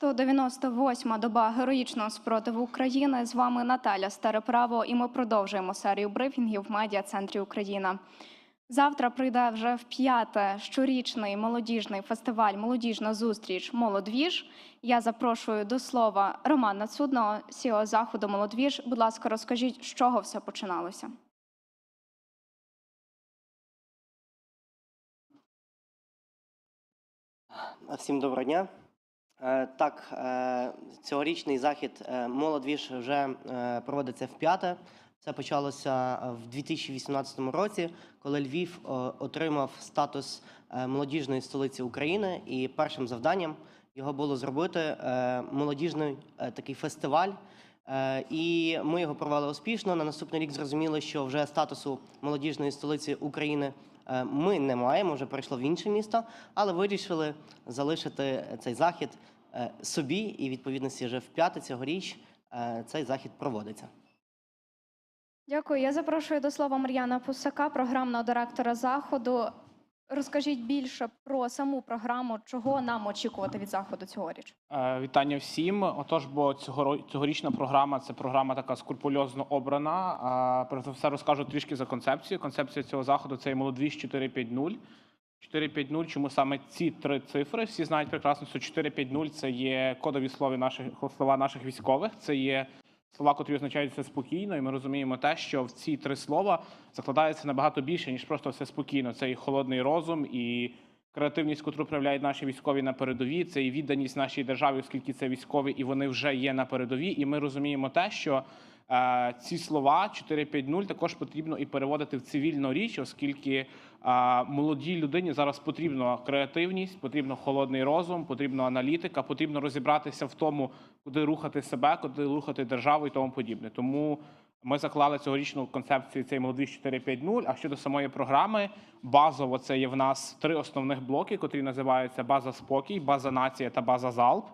198-ма доба героїчного спротиву України. З вами Наталя Стареправо, і ми продовжуємо серію брифінгів в медіа центрі Україна. Завтра прийде вже в п'яте щорічний молодіжний фестиваль Молодіжна зустріч Молодвіж. Я запрошую до слова Романа Цудного, сіо заходу Молодвіж. Будь ласка, розкажіть, з чого все починалося. Всім доброго дня. Е, Так, е, цьогорічний захід е, «Молодвіж» вже проводиться вп'яте. Це почалося в 2018 році, коли Львів отримав статус молодіжної столиці України, і першим завданням його було зробити молодіжний такий фестиваль. І ми його провели успішно. На наступний рік зрозуміли, що вже статусу молодіжної столиці України ми не маємо, вже перейшло в інше місто, але вирішили залишити цей захід собі, і відповідності вже в п'яте цьогоріч е, цей захід проводиться. Дякую. Я запрошую до слова Мар'яна Пусака, програмного директора заходу. Розкажіть більше про саму програму, чого нам очікувати від заходу цьогоріч. Е, Вітання всім. Отож, бо цьогорічна програма це програма така скрупульозно обрана. Про це все розкажу трішки за концепцією. Концепція цього заходу це є молодвіж 450. 450, чому саме ці три цифри? Всі знають прекрасно, що 450 – це є кодові слова наших слова наших військових. Це є слова, котрі означають все спокійно, і ми розуміємо те, що в ці три слова закладається набагато більше ніж просто все спокійно. Це і холодний розум, і креативність, котру проявляють наші військові на передовій. Це і відданість нашій державі, оскільки це військові, і вони вже є на передовій. І ми розуміємо те, що ці слова 450 також потрібно і переводити в цивільну річ, оскільки е, молодій людині зараз потрібна креативність, потрібно холодний розум, потрібна аналітика, потрібно розібратися в тому, куди рухати себе, куди рухати державу і тому подібне. Тому ми заклали цьогорічну концепцію цей молодіж 450. А щодо самої програми, базово це є в нас три основних блоки, котрі називаються база спокій, база нація та база залп.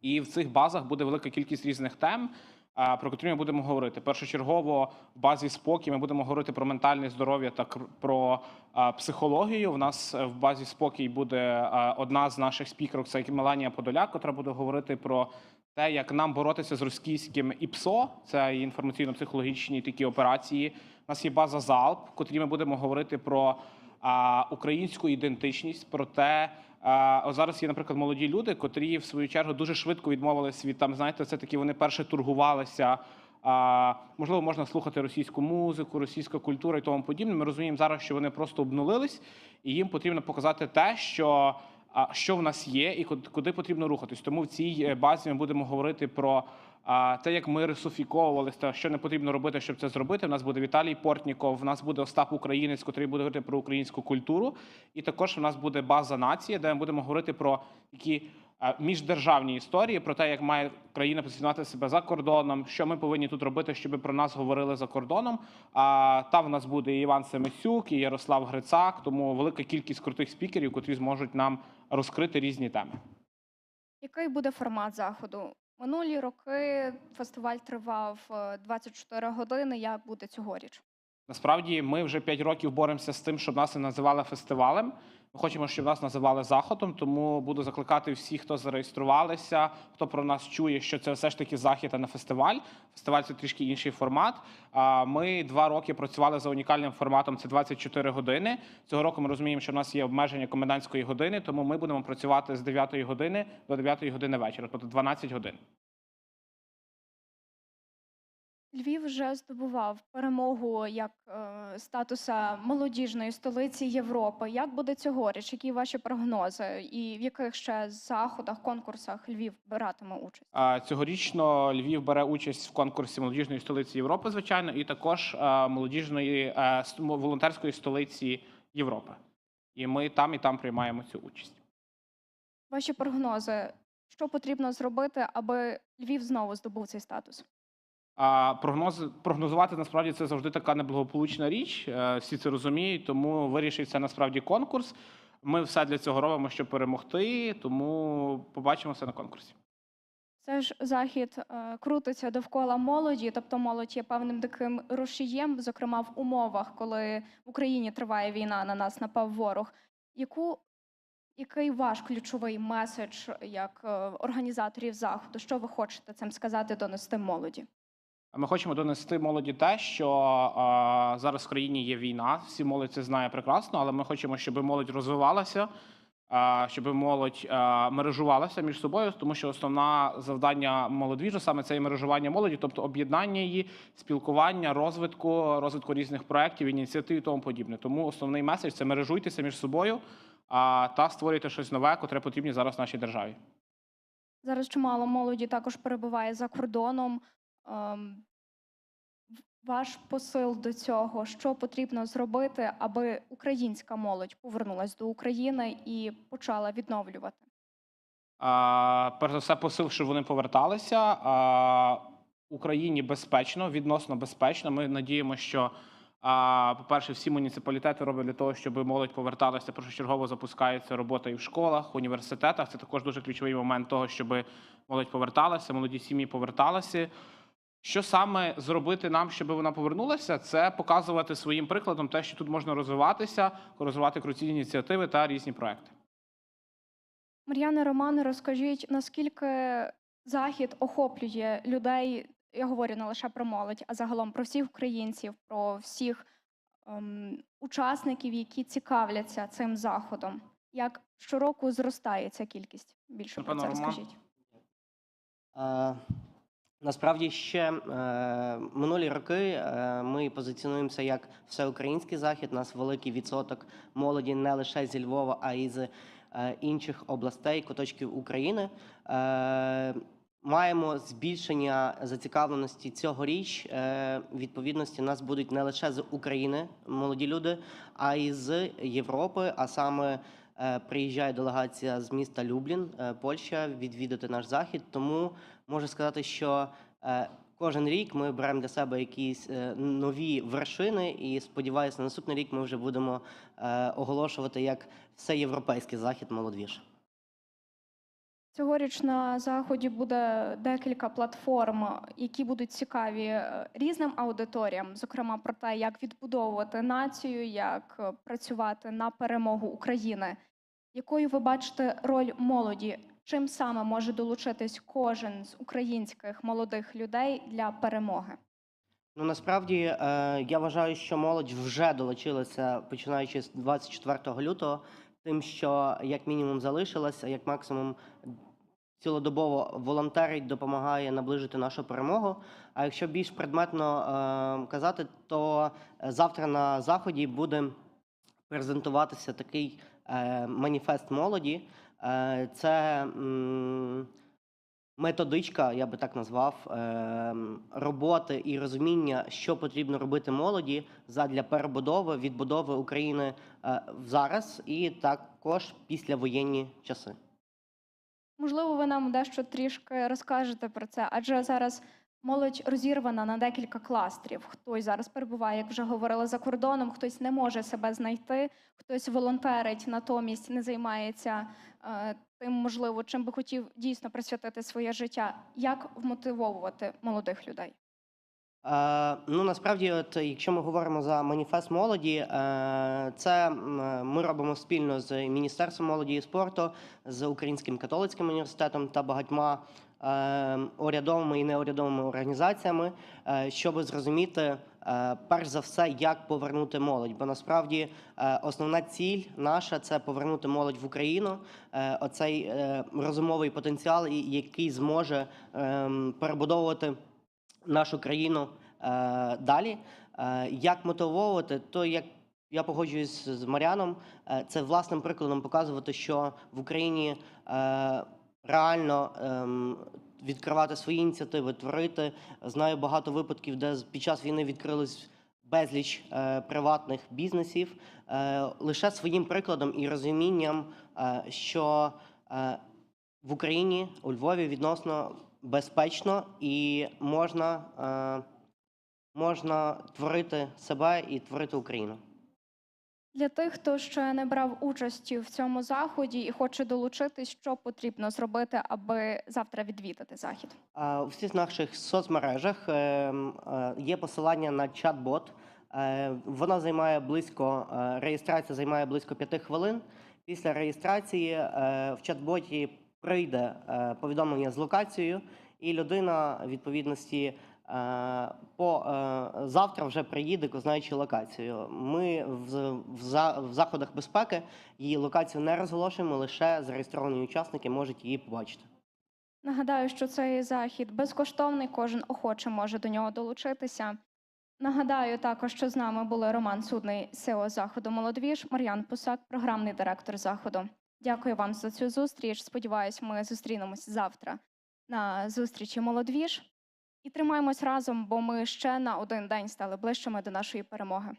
І в цих базах буде велика кількість різних тем, про котрі ми будемо говорити. Першочергово в базі спокій ми будемо говорити про ментальне здоров'я та про психологію. У нас е, в базі спокій буде одна з наших спікерок, це Меланія Подоляк, яка буде говорити про те, як нам боротися з російським ІПСО, це інформаційно-психологічні такі операції. У нас є база ЗАЛП, в котрій ми будемо говорити про українську ідентичність, про те, а, зараз є, наприклад, молоді люди, котрі в свою чергу дуже швидко відмовились від там, знаєте, це такі вони перше торгувалися. А, можливо, можна слухати російську музику, російська культура і тому подібне. Ми розуміємо зараз, що вони просто обнулились, і їм потрібно показати те, що, що в нас є, і куди потрібно рухатись. Тому в цій е, базі ми будемо говорити про а, те, як ми ресуфіковувалися, що не потрібно робити, щоб це зробити. У нас буде Віталій Портніков, у нас буде Остап Українець, який буде говорити про українську культуру. І також у нас буде база нації, де ми будемо говорити про такі е, міждержавні історії, про те, як має країна позиціонувати себе за кордоном, що ми повинні тут робити, щоб про нас говорили за кордоном. А там в нас буде і Іван Семесюк, і Ярослав Грицак, тому велика кількість крутих спікерів, котрі зможуть нам розкрити різні теми. Який буде формат заходу? Минулі роки фестиваль тривав е, 24 години. Як буде цьогоріч? Насправді ми вже 5 років боремося з тим, щоб нас не називали фестивалем. Ми хочемо, щоб нас називали заходом. Тому буду закликати всіх, хто зареєструвалися, хто про нас чує, що це все ж таки захід, а не фестиваль. Фестиваль це трішки інший формат. Ми два роки працювали за унікальним форматом. Це 24 години. Цього року ми розуміємо, що в нас є обмеження комендантської години, тому ми будемо працювати з 9 години до 9 години вечора, тобто 12 годин. Львів вже здобував перемогу як е, статуса молодіжної столиці Європи. Як буде цьогоріч? Які ваші прогнози? І в яких ще заходах, конкурсах Львів биратиме участь? А, Цьогорічно Львів бере участь в конкурсі молодіжної столиці Європи, звичайно, і також а, молодіжної мо- волонтерської столиці Європи. І ми там і там приймаємо цю участь. Ваші прогнози, що потрібно зробити, аби Львів знову здобув цей статус? А прогноз прогнозувати насправді це завжди така неблагополучна річ. е, Всі це розуміють, тому вирішиться насправді конкурс. Ми все для цього робимо, щоб перемогти. Тому побачимося на конкурсі. Це ж захід е, крутиться довкола молоді, тобто молодь є певним таким рушієм, зокрема в умовах, коли в Україні триває війна, на нас напав ворог. Яку Який ваш ключовий меседж як е, організаторів заходу? Що ви хочете цим сказати, донести молоді? Ми хочемо донести молоді те, що а, зараз в країні є війна. Всі молодь це знає прекрасно, але ми хочемо, щоб молодь розвивалася, а, щоб молодь а, мережувалася між собою, тому що основне завдання молодвіжу саме це і мережування молоді, тобто об'єднання її, спілкування, розвитку, розвитку різних проєктів, ініціатив і тому подібне. Тому основний меседж це мережуйтеся між собою а, та створюйте щось нове, котре потрібне зараз нашій державі. Зараз чимало молоді також перебуває за кордоном. Ем, Ваш посил до цього, що потрібно зробити, аби українська молодь повернулась до України і почала відновлювати? А, перш за все, посил, щоб вони поверталися. А, Україні безпечно, відносно безпечно. Ми надіємося, що, а, по-перше, всі муніципалітети роблять для того, щоб молодь поверталася. Першочергово запускається робота і в школах, університетах. Це також дуже ключовий момент того, щоб молодь поверталася, молоді сім'ї поверталися. Що саме зробити нам, щоб вона повернулася, це показувати своїм прикладом те, що тут можна розвиватися, розвивати круті ініціативи та різні проекти. Мар'яна Романе, розкажіть, наскільки захід охоплює людей? Я говорю не лише про молодь, а загалом про всіх українців, про всіх ем, учасників, які цікавляться цим заходом. Як щороку зростає ця кількість? Більше про це Роман. розкажіть. Насправді ще е, минулі роки е, ми позиціонуємося як всеукраїнський захід. У нас великий відсоток молоді не лише зі Львова, а й з е, інших областей, куточків України. Маємо збільшення зацікавленості цьогоріч. Е, Відповідності нас будуть не лише з України молоді люди, а й з Європи. А саме приїжджає делегація з міста Люблін, Польща, відвідати наш захід. Тому можу сказати, що е, кожен рік ми беремо для себе якісь е, нові вершини, і сподіваюся, на наступний рік ми вже будемо е, оголошувати як всеєвропейський захід молодвіж. Цьогоріч на заході буде декілька платформ, які будуть цікаві різним аудиторіям, зокрема про те, як відбудовувати націю, як працювати на перемогу України. Якою ви бачите роль молоді? Чим саме може долучитись кожен з українських молодих людей для перемоги? Ну насправді е, я вважаю, що молодь вже долучилася починаючи з 24 лютого, тим, що як мінімум залишилася, як максимум цілодобово волонтерить, допомагає наближити нашу перемогу. А якщо більш предметно е, казати, то завтра на заході буде презентуватися такий е, маніфест молоді. Е, це методичка, я би так назвав, е, роботи і розуміння, що потрібно робити молоді задля перебудови, відбудови України е, зараз і також післявоєнні часи. Можливо, ви нам дещо трішки розкажете про це, адже зараз молодь розірвана на декілька кластерів. Хтось зараз перебуває, як вже говорили, за кордоном, хтось не може себе знайти, хтось волонтерить, натомість не займається е, тим, можливо, чим би хотів дійсно присвятити своє життя. Як вмотивовувати молодих людей? Е, ну насправді, от якщо ми говоримо за маніфест молоді, е, це ми робимо спільно з Міністерством молоді і спорту, з Українським католицьким університетом та багатьма урядовими і неурядовими організаціями, е, щоб зрозуміти. е, Перш за все, як повернути молодь, бо насправді е, основна ціль наша це повернути молодь в Україну. Оцей розумовий потенціал, який зможе ем, перебудовувати нашу країну далі. Як мотивовувати, то як я погоджуюсь з Маріаном, це власним прикладом показувати, що в Україні реально ем, відкривати свої ініціативи, творити. Знаю багато випадків, де під час війни відкрились безліч е, приватних бізнесів е, лише своїм прикладом і розумінням, е, що е, в Україні у Львові відносно безпечно і можна, е, можна творити себе і творити Україну. Для тих, хто ще не брав участі в цьому заході і хоче долучитись, що потрібно зробити, аби завтра відвідати захід? У всіх наших соцмережах е, м, е, є посилання на чат-бот. Е, Вона займає близько, е, реєстрація займає близько п'яти хвилин. Після реєстрації в чат-боті прийде повідомлення з локацією, і людина відповідності по е, завтра вже приїде, знаючи локацію. Ми в, в, в заходах безпеки її локацію не розголошуємо, лише зареєстровані учасники можуть її побачити. Нагадаю, що цей захід безкоштовний, кожен охоче може до нього долучитися. Нагадаю також, що з нами були Роман Судний, СЕО заходу Молодвіж, Мар'ян Пусак, програмний директор заходу. Дякую вам за цю зустріч. Сподіваюсь, ми зустрінемось завтра на зустрічі Молодвіж. І тримаємось разом, бо ми ще на один день стали ближчими до нашої перемоги.